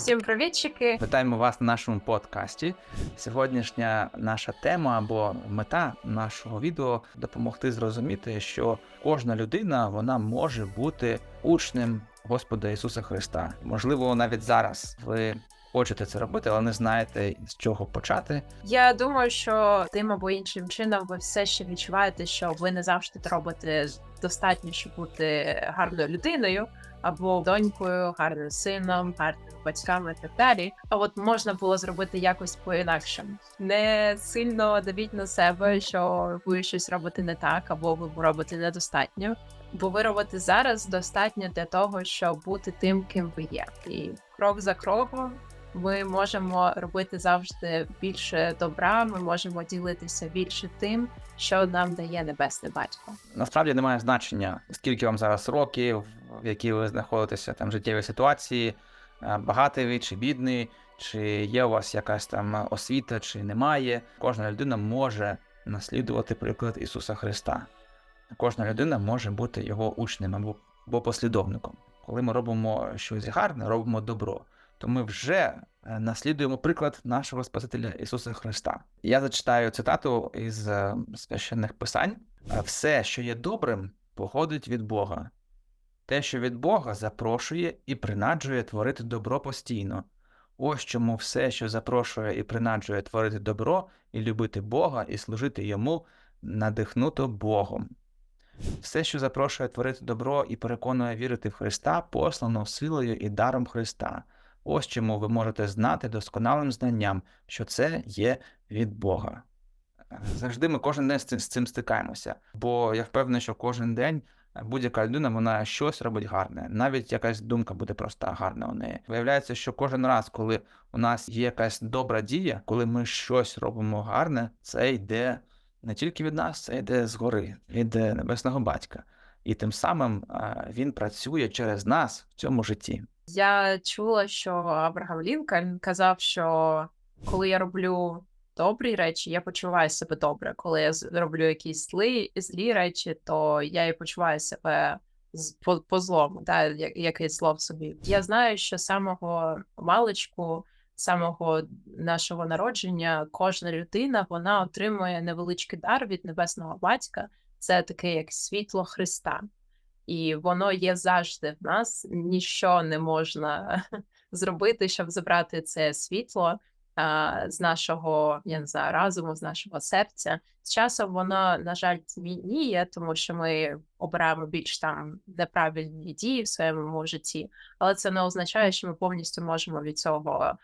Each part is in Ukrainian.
Всім привітчики! Вітаємо вас на нашому подкасті. Сьогоднішня наша тема або мета нашого відео допомогти зрозуміти, що кожна людина вона може бути учнем Господа Ісуса Христа. Можливо, навіть зараз ви хочете це робити, але не знаєте з чого почати. Я думаю, що тим або іншим чином ви все ще відчуваєте, що ви не завжди робите достатньо, щоб бути гарною людиною, або донькою, гарним сином, гарними батьками так далі. А от можна було зробити якось по-інакшому. Не сильно давіть на себе, що ви щось робите не так, або ви робите недостатньо. Бо ви робите зараз достатньо для того, щоб бути тим, ким ви є. І крок за кроком ми можемо робити завжди більше добра. Ми можемо ділитися більше тим, що нам дає небесне батько. Насправді немає значення, скільки вам зараз років, в якій ви знаходитеся там в життєвій ситуації, багатий ви чи бідний, чи є у вас якась там освіта, чи немає. Кожна людина може наслідувати приклад Ісуса Христа. Кожна людина може бути його учнем або послідовником. Коли ми робимо щось гарне, робимо добро, то ми вже е, наслідуємо приклад нашого Спасителя Ісуса Христа. Я зачитаю цитату із е, священних писань: «Е, все, що є добрим, походить від Бога. Те, що від Бога, запрошує і принаджує творити добро постійно. Ось чому все, що запрошує і принаджує творити добро, і любити Бога, і служити йому, надихнуто Богом. Все, що запрошує творити добро і переконує вірити в Христа, послано силою і даром Христа. Ось чому ви можете знати досконалим знанням, що це є від Бога. Завжди ми кожен день з цим, стикаємося, бо я впевнений, що кожен день будь-яка людина вона щось робить гарне, навіть якась думка буде просто гарна у неї. Виявляється, що кожен раз, коли у нас є якась добра дія, коли ми щось робимо гарне, це йде не тільки від нас, це йде згори, від небесного батька. І тим самим він працює через нас в цьому житті. Я чула, що Абрагам Лінкольн казав, що коли я роблю добрі речі, я почуваю себе добре. Коли я роблю якісь злі, злі речі, то я і почуваю себе по, по злому, да, якесь зло в собі. Я знаю, що самого маличку, самого нашого народження, кожна людина вона отримує невеличкий дар від небесного батька. Це таке як світло Христа і воно є завжди в нас. Ніщо не можна зробити, щоб забрати це світло а, з нашого я не знаю, разуму, з нашого серця. З часом воно, на жаль, змінює, тому що ми обираємо більш там неправильні дії в своєму житті, але це не означає, що ми повністю можемо від цього.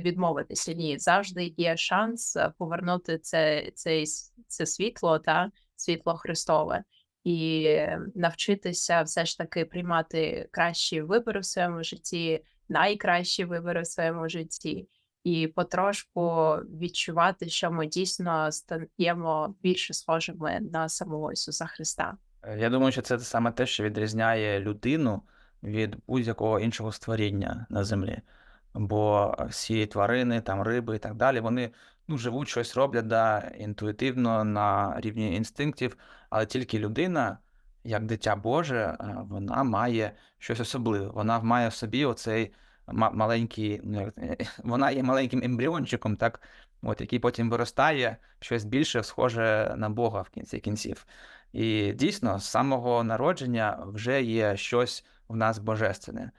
Відмовитися ні, завжди є шанс повернути це це, це світло та світло Христове і навчитися все ж таки приймати кращі вибори в своєму житті, найкращі вибори в своєму житті, і потрошку відчувати, що ми дійсно стаємо більше схожими на самого Ісуса Христа. Е, я думаю, що це саме те, що відрізняє людину від будь-якого іншого створіння на землі. Бо всі тварини, там риби і так далі, вони ну, живуть, щось роблять да, інтуїтивно на рівні інстинктів, але тільки людина, як дитя Боже, е, вона має щось особливе. Вона має в собі оцей маленький, ну, вона є маленьким ембріончиком, так, от, який потім виростає щось більше, схоже на Бога в кінці кінців. І дійсно, з самого народження вже є щось в нас божественне.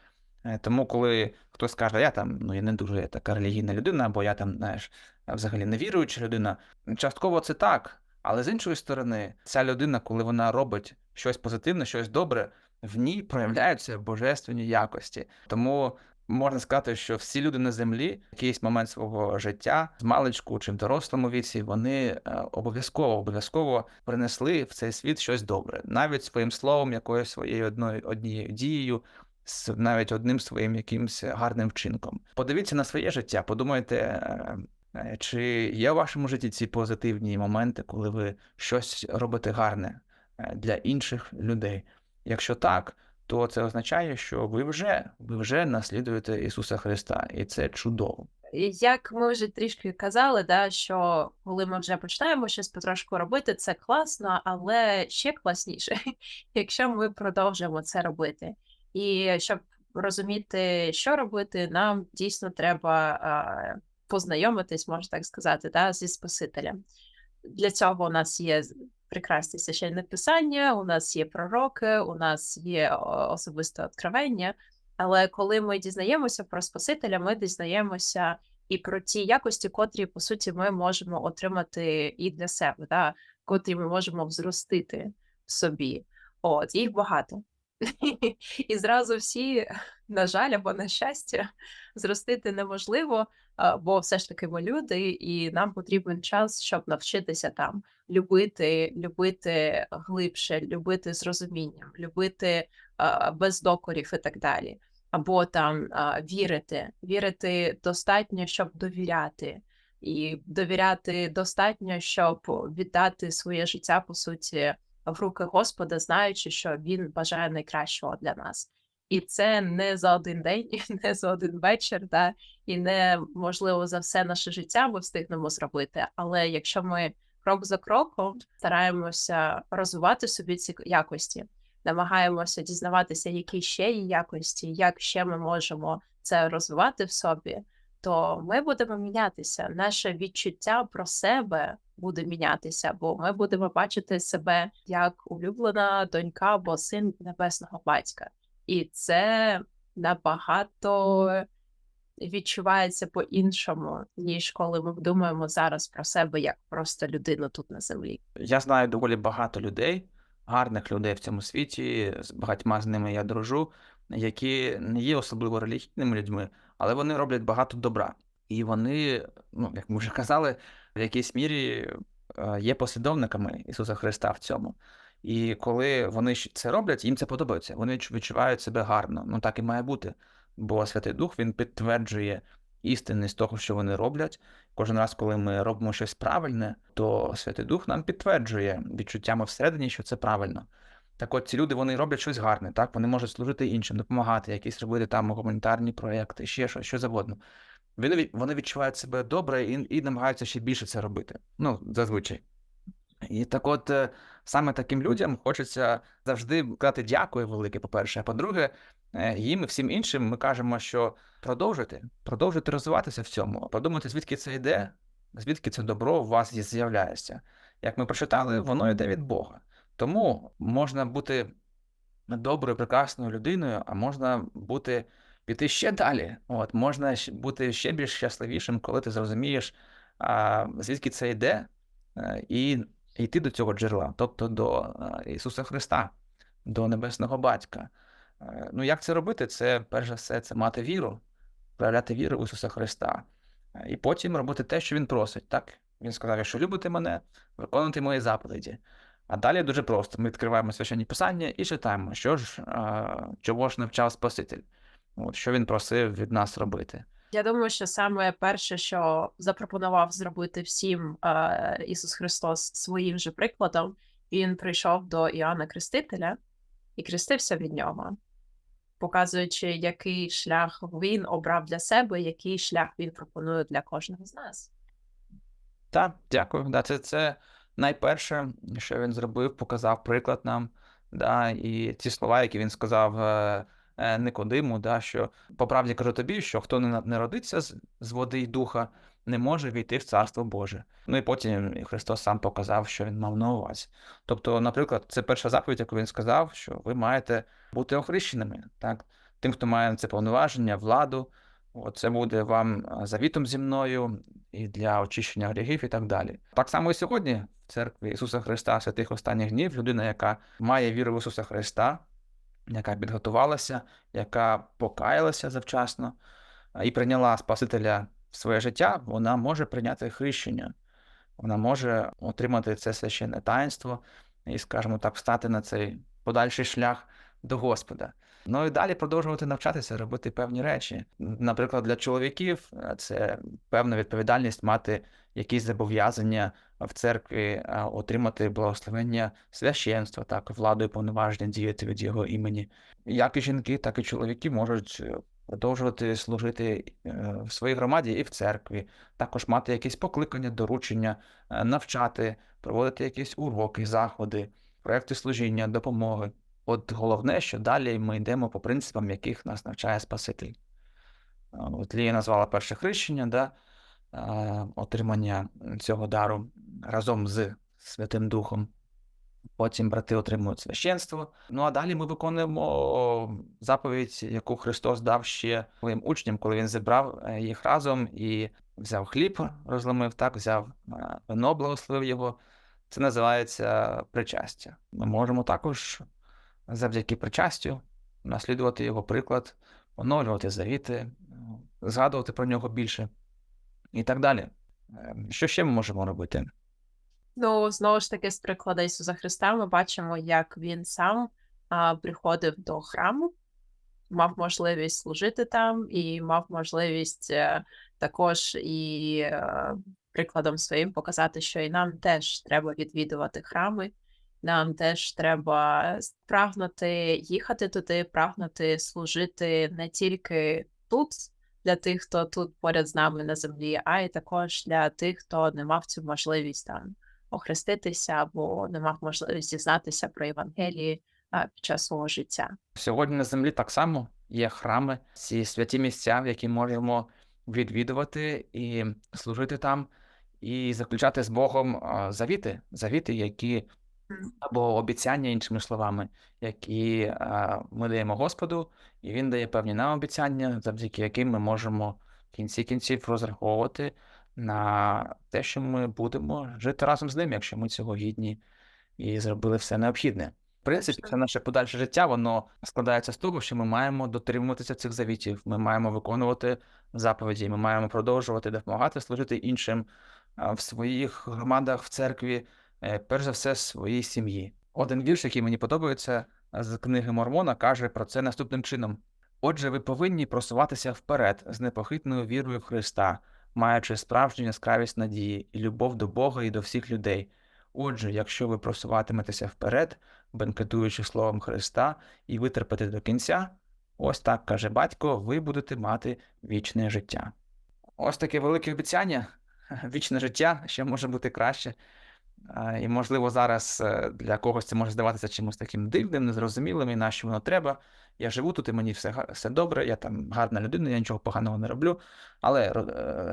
Е, тому, коли хтось каже, я там ну я не дуже така релігійна людина, бо я там, знаєш, взагалі не віруюча людина, частково це так. Але з іншої сторони, ця людина, коли вона робить щось позитивне, щось добре, в ній проявляються божественні якості. Тому можна сказати, що всі люди на землі, в якийсь момент свого життя, з маличку чи в дорослому віці, вони е, обов'язково обов'язково принесли в цей світ щось добре, навіть своїм словом, якоюсь своєю одною однією дією з навіть одним своїм якимось гарним вчинком. Подивіться на своє життя, подумайте, е, е, чи є в вашому житті ці позитивні моменти, коли ви щось робите гарне е, для інших людей. Якщо так, то це означає, що ви вже ви вже наслідуєте Ісуса Христа, і це чудово. Як ми вже трішки казали, да, що коли ми вже починаємо щось потрошку робити, це класно, але ще класніше, якщо ми продовжимо це робити. І щоб розуміти, що робити, нам дійсно треба е, познайомитись, можна так сказати, да, зі Спасителем. Для цього у нас є прекрасне священне писання, у нас є пророки, у нас є особисте откровення. Але коли ми дізнаємося про Спасителя, ми дізнаємося і про ті якості, котрі, по суті, ми можемо отримати і для себе, да, котрі ми можемо взростити в собі. От, їх багато. І зразу всі, на жаль, або на щастя, зростити неможливо, бо все ж таки ми люди, і нам потрібен час, щоб навчитися там любити, любити глибше, любити з розумінням, любити без докорів і так далі. Або там вірити, вірити достатньо, щоб довіряти, і довіряти достатньо, щоб віддати своє життя, по суті, в руки Господа, знаючи, що Він бажає найкращого для нас. І це не за один день, і не за один вечір, да, і не можливо за все наше життя ми встигнемо зробити. Але якщо ми крок за кроком стараємося розвивати собі ці якості, намагаємося дізнаватися, які ще є якості, як ще ми можемо це розвивати в собі, то ми будемо мінятися. Наше відчуття про себе буде мінятися, бо ми будемо бачити себе як улюблена донька або син небесного батька. І це набагато відчувається по-іншому, ніж коли ми думаємо зараз про себе як просто людину тут на землі. Я знаю доволі багато людей, гарних людей в цьому світі, з багатьма з ними я дружу, які не є особливо релігійними людьми, але вони роблять багато добра. І вони, ну, як ми вже казали, в якійсь мірі е, є послідовниками Ісуса Христа в цьому. І коли вони це роблять, їм це подобається. Вони відчу- відчувають себе гарно. Ну так і має бути. Бо Святий Дух він підтверджує істинність того, що вони роблять. Кожен раз, коли ми робимо щось правильне, то Святий Дух нам підтверджує відчуттями всередині, що це правильно. Так от ці люди вони роблять щось гарне, так? Вони можуть служити іншим, допомагати, якісь робити там гуманітарні проекти, ще щось, що завгодно. Вони, вони відчувають себе добре і, і намагаються ще більше це робити. Ну, зазвичай. І так от, е, саме таким людям хочеться завжди казати дякую велике, по-перше. А по-друге, е, їм і всім іншим ми кажемо, що продовжуйте, продовжуйте розвиватися в цьому, подумайте, звідки це йде, звідки це добро у вас з'являється. Як ми прочитали, воно йде від Бога. Тому можна бути доброю, прекрасною людиною, а можна бути піти ще далі. От, можна бути ще більш щасливішим, коли ти зрозумієш, а, звідки це йде, е, і йти до цього джерела, тобто до е, Ісуса Христа, до Небесного Батька. Е, Ну, як це робити? Це перш за все, це мати віру, проявляти віру в Ісуса Христа, і потім робити те, що Він просить. Так? Він сказав: якщо любите мене, виконуйте мої заповіді. А далі дуже просто. Ми відкриваємо священні писання і читаємо, що ж, чого ж навчав Спаситель, От, що він просив від нас робити. Я думаю, що саме перше, що запропонував зробити всім е, Ісус Христос своїм же прикладом, він прийшов до Іоанна Крестителя і крестився від нього, показуючи, який шлях він обрав для себе, який шлях він пропонує для кожного з нас. Так, дякую. Да, це, це найперше, що він зробив, показав приклад нам. Да, і ці слова, які він сказав е, е, Никодиму, да, що по правді кажу тобі, що хто не, не родиться з, з води й духа, не може війти в Царство Боже. Ну і потім Христос сам показав, що він мав на увазі. Тобто, наприклад, це перша заповідь, яку він сказав, що ви маєте бути охрещеними. Так? Тим, хто має це повноваження, владу, от, це буде вам е, завітом зі мною, і для очищення гріхів і так далі. Так само і сьогодні в церкві Ісуса Христа святих останніх днів людина, яка має віру в Ісуса Христа, яка підготувалася, яка покаялася завчасно і прийняла Спасителя в своє життя, вона може прийняти хрещення, вона може отримати це священне таїнство і, скажімо так, встати на цей подальший шлях до Господа. Ну і далі продовжувати навчатися робити певні речі. Наприклад, для чоловіків е, це певна відповідальність мати якісь зобов'язання в церкві, е, отримати благословення священства, так, владу і повноваження діяти від його імені. Як і жінки, так і чоловіки можуть е, продовжувати служити в своїй громаді і в церкві, також мати якісь покликання, доручення, навчати, проводити якісь уроки, заходи, проекти служіння, допомоги. От головне, що далі ми йдемо по принципам, яких нас навчає Спаситель. От Лія назвала перше хрещення, да, отримання цього дару разом з Святим Духом. Потім брати отримують священство. Ну а далі ми виконуємо заповідь, яку Христос дав ще своїм учням, коли він зібрав е, їх разом і взяв хліб, розломив так, взяв е, вино, благословив його. Це називається причастя. Ми можемо також завдяки причастю наслідувати його приклад, оновлювати завіти, згадувати про нього більше і так далі. Е, Що ще ми можемо робити? Ну, знову ж таки, з прикладу Ісуса Христа, ми бачимо, як він сам а, приходив до храму, мав можливість служити там, і мав можливість е, також і е, прикладом своїм показати, що і нам теж треба відвідувати храми, нам теж треба прагнути їхати туди, прагнути служити не тільки тут. Для тих, хто тут поряд з нами на землі, а й також для тих, хто не мав цю можливість там охреститися або не мав можливості дізнатися про Євангелії під час свого життя. Сьогодні на землі так само є храми, ці святі місця, в які можемо відвідувати і служити там, і заключати з Богом завіти, завіти, які. Або обіцяння, іншими словами, які ми даємо Господу, і Він дає певні нам обіцяння, завдяки яким ми можемо в кінці кінців розраховувати на те, що ми будемо жити разом з ним, якщо ми цього гідні і зробили все необхідне. В принципі, все наше подальше життя, воно складається з того, що ми маємо дотримуватися цих завітів, ми маємо виконувати заповіді, ми маємо продовжувати допомагати служити іншим в своїх громадах, в церкві, перш за все, своїй сім'ї. Один вірш, який мені подобається з книги Мормона, каже про це наступним чином: Отже, ви повинні просуватися вперед з непохитною вірою в Христа, маючи справжню яскравість надії і любов до Бога і до всіх людей. Отже, якщо ви просуватиметеся вперед, бенкетуючи словом Христа, і витерпите до кінця, ось так каже батько, ви будете мати вічне життя. Ось таке велике обіцяння, вічне життя, що може бути краще. А, І, можливо, зараз е, для когось це може здаватися чимось таким дивним, незрозумілим, і на що воно треба. Я живу тут, і мені все, все добре, я там гарна людина, я нічого поганого не роблю. Але е,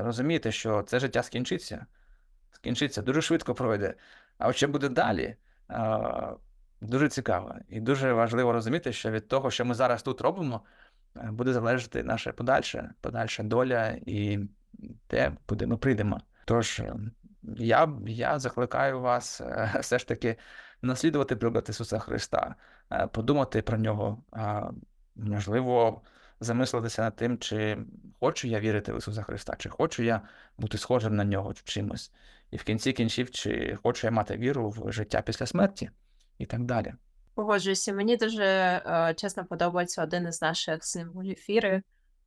розумієте, що це життя скінчиться, скінчиться, дуже швидко пройде. А от що буде далі? Дуже цікаво. І дуже важливо розуміти, що від того, що ми зараз тут робимо, е, буде залежати наша подальша, подальша доля і те, куди ми прийдемо. Тож е, я, я закликаю вас е, все ж таки наслідувати приклад Ісуса Христа, е, подумати про нього, можливо, замислитися над тим, чи хочу я вірити в Ісуса Христа, чи хочу я бути схожим на нього чимось. І в кінці кінців, чи хочу я мати віру в життя після смерті, і так далі. Погоджуюся, мені дуже е, чесно подобається один із наших символів віри,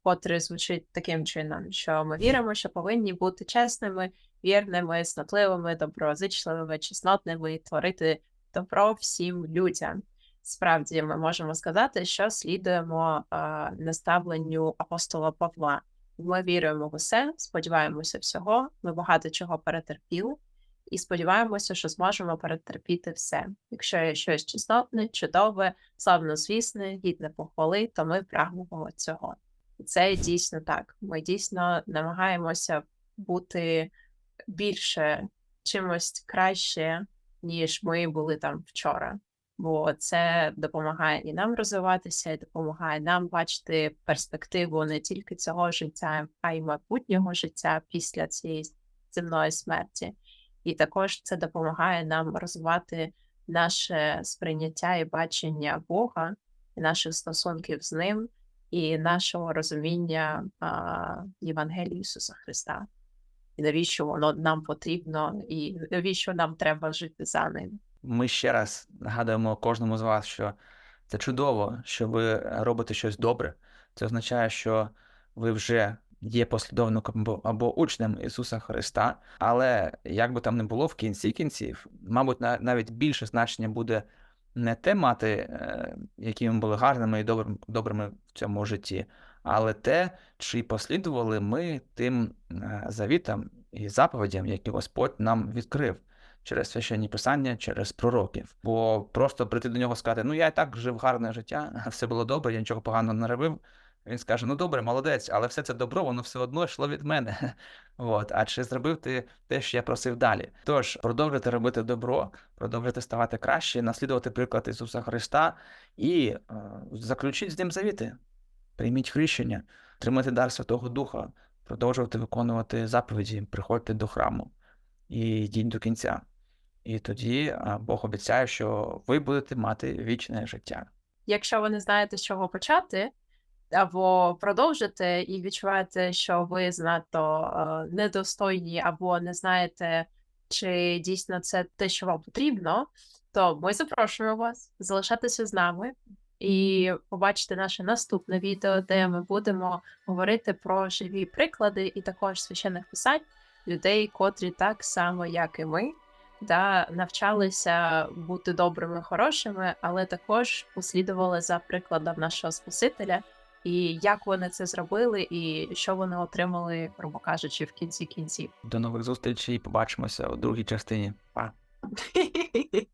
котрий звучить таким чином, що ми віримо, що повинні бути чесними, вірними, снотливими, доброзичливими, чеснотними і творити добро всім людям. Справді, ми можемо сказати, що слідуємо е, наставленню апостола Павла. Ми віримо в усе, сподіваємося всього, ми багато чого перетерпіли, і сподіваємося, що зможемо перетерпіти все. Якщо є щось чеснотне, чудове, славнозвісне, гідне похвали, то ми прагнемо цього. Це дійсно так. Ми дійсно намагаємося бути більше чимось краще, ніж ми були там вчора. Бо це допомагає і нам розвиватися, і допомагає нам бачити перспективу не тільки цього життя, а й майбутнього життя після цієї земної смерті. І також це допомагає нам розвивати наше сприйняття і бачення Бога, і наших стосунків з ним, і нашого розуміння Євангелії Ісуса Христа. І навіщо воно нам потрібно, і навіщо нам треба жити за ним. Ми ще раз нагадуємо кожному з вас, що це чудово, що ви робите щось добре. Це означає, що ви вже є послідовником або, учнем Ісуса Христа. Але як би там не було, в кінці кінців, мабуть, на- навіть більше значення буде не те мати, якими які ми були гарними і добрими, добрими в цьому житті, але те, чи послідували ми тим е, завітам і заповідям, які Господь нам відкрив через священні писання, через пророків. Бо просто прийти до нього сказати: ну я і так жив гарне життя, все було добре, я нічого поганого не робив. Він скаже: Ну добре, молодець, але все це добро, воно все одно йшло від мене. От, а чи зробив ти те, що я просив далі? Тож продовжуйте робити добро, продовжуйте ставати краще, наслідувати приклад Ісуса Христа і е, заключіть з ним завіти. Прийміть хрещення, тримайте дар Святого Духа, продовжувати виконувати заповіді, приходьте до храму і йдіть до кінця. І тоді Бог обіцяє, що ви будете мати вічне життя. Якщо ви не знаєте, з чого почати, або продовжити, і відчуваєте, що ви занадто е, недостойні, або не знаєте, чи дійсно це те, що вам потрібно, то ми запрошуємо вас залишатися з нами і побачити наше наступне відео, де ми будемо говорити про живі приклади і також священних писань людей, котрі так само, як і ми, да, навчалися бути добрими, хорошими, але також послідували за прикладом нашого Спасителя, і як вони це зробили, і що вони отримали, грубо кажучи, в кінці кінців. До нових зустрічей, побачимося у другій частині. Па!